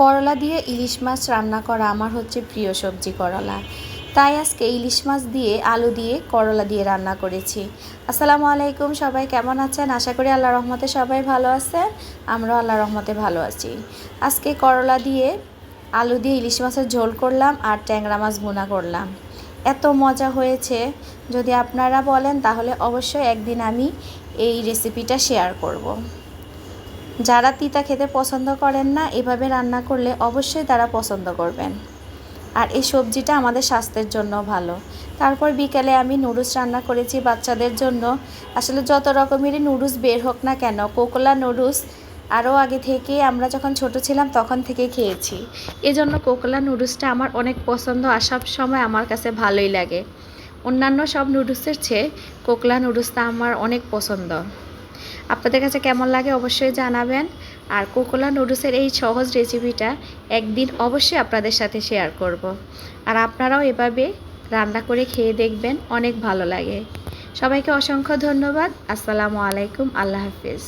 করলা দিয়ে ইলিশ মাছ রান্না করা আমার হচ্ছে প্রিয় সবজি করলা। তাই আজকে ইলিশ মাছ দিয়ে, আলু দিয়ে করলা দিয়ে রান্না করেছি। আসসালামু আলাইকুম, সবাই কেমন আছেন? আশা করি আল্লাহ রহমতে সবাই ভালো আছেন। আমরাও আল্লাহ রহমতে ভালো আছি। আজকে করলা দিয়ে, আলু দিয়ে ইলিশ মাছের ঝোল করলাম আর ট্যাংরা মাছ ভুনা করলাম। এত মজা হয়েছে। যদি আপনারা বলেন তাহলে অবশ্যই একদিন আমি এই রেসিপিটা শেয়ার করব। যারা তিতা খেতে পছন্দ করেন না, এভাবে রান্না করলে অবশ্যই তারা পছন্দ করবেন। আর এই সবজিটা আমাদের স্বাস্থ্যের জন্য ভালো। তারপর বিকেলে আমি নুডলস রান্না করেছি বাচ্চাদের জন্য। আসলে যত রকমেরই নুডলস বের হোক না কেন, কোকোলা নুডলস আরও আগে থেকে আমরা যখন ছোট ছিলাম তখন থেকে খেয়েছি। এজন্য কোকোলা নুডলসটা আমার অনেক পছন্দ আর সব সময় আমার কাছে ভালোই লাগে। অন্যান্য সব নুডলসের চেয়ে কোকলা নুডলসটা আমার অনেক পছন্দ। আপনাদের কাছে কেমন লাগে অবশ্যই জানাবেন। আর কোকোলা নুডলসের এই সহজ রেসিপিটা একদিন অবশ্যই আপনাদের সাথে শেয়ার করব। আর আপনারাও এভাবে রান্না করে খেয়ে দেখবেন, অনেক ভালো লাগে। সবাইকে অসংখ্য ধন্যবাদ। আসসালামু আলাইকুম। আল্লাহ হাফিজ।